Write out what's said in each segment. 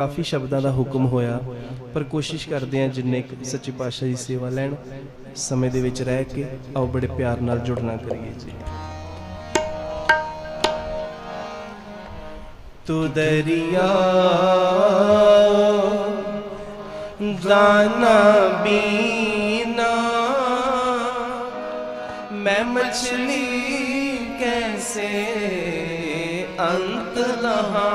ਕਾਫੀ ਸ਼ਬਦਾਂ ਦਾ ਹੁਕਮ ਹੋਇਆ, ਪਰ ਕੋਸ਼ਿਸ਼ ਕਰਦੇ ਆ ਜਿੰਨੇ ਸੱਚੀ ਪਾਤਸ਼ਾਹ ਦੀ ਸੇਵਾ ਲੈਣ, ਸਮੇਂ ਦੇ ਵਿੱਚ ਰਹਿ ਕੇ ਆਓ ਬੜੇ ਪਿਆਰ ਨਾਲ ਜੁੜਨਾ ਕਰੀਏ ਜੀ। ਤੂੰ ਦਰਿਆ, ਦਾਨਾ, ਬੀਨਾ, ਮੈਂ ਮਛਲੀ ਕੈਸੇ ਅੰਤ ਲਹਾ?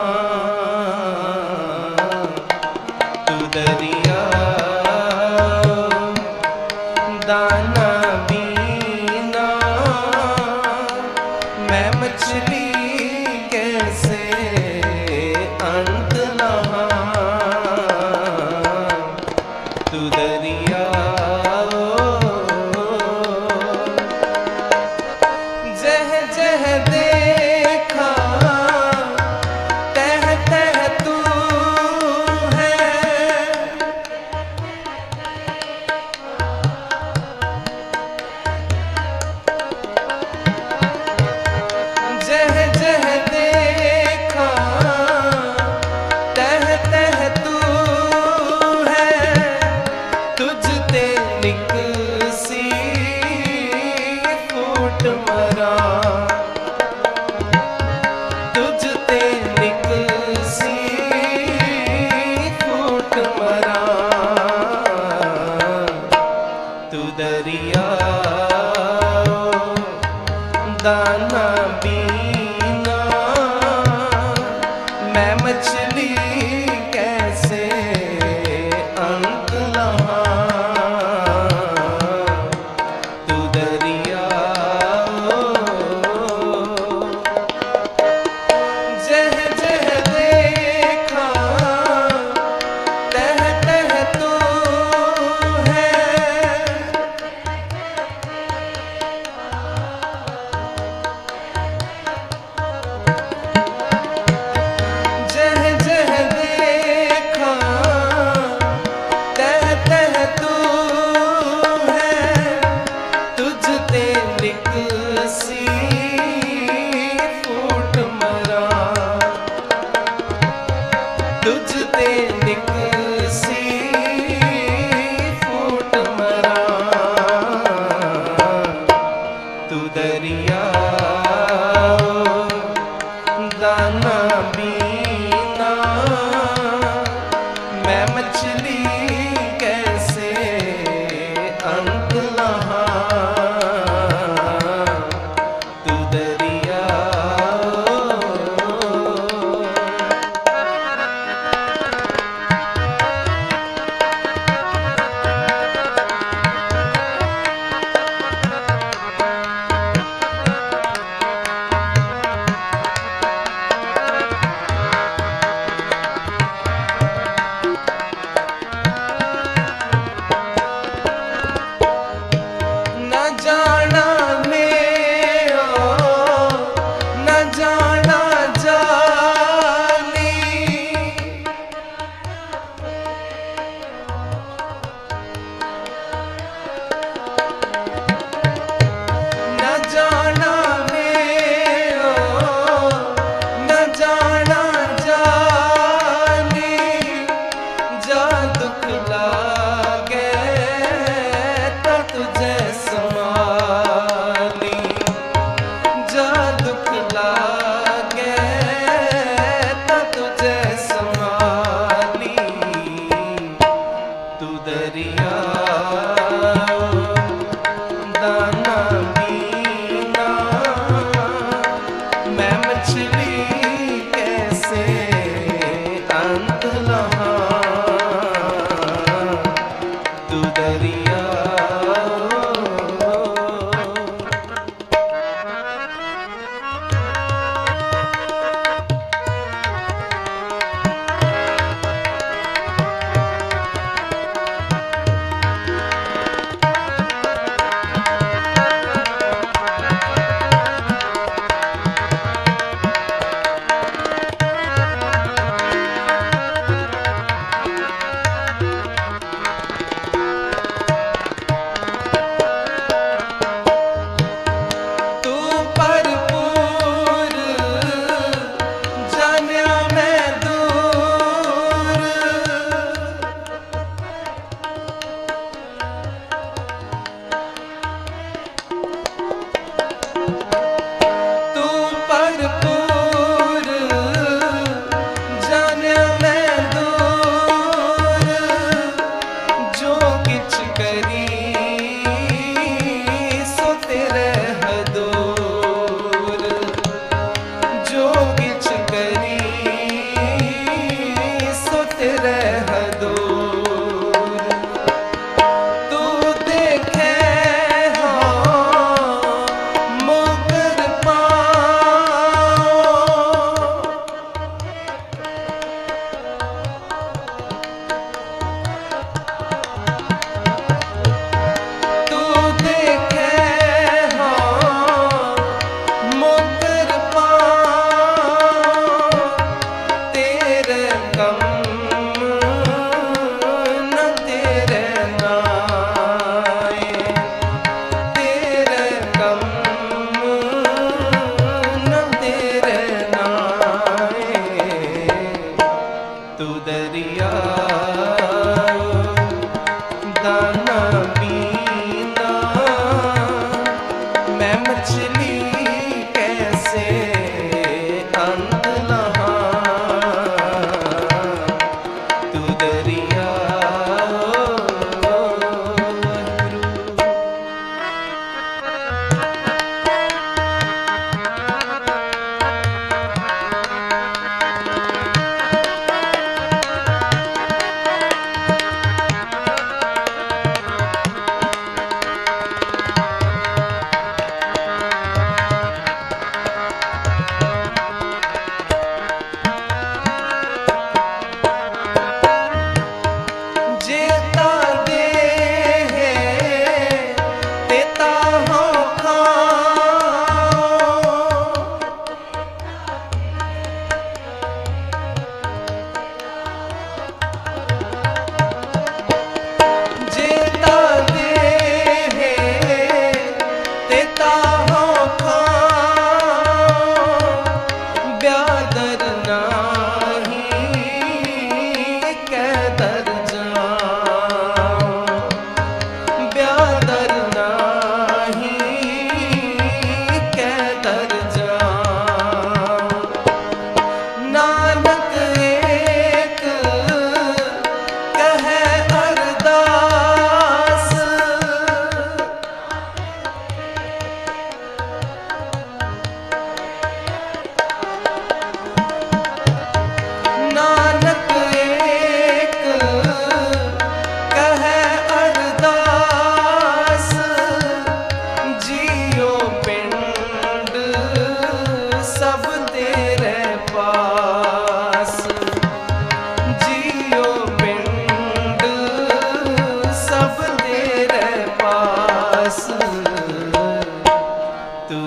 Shri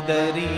दरी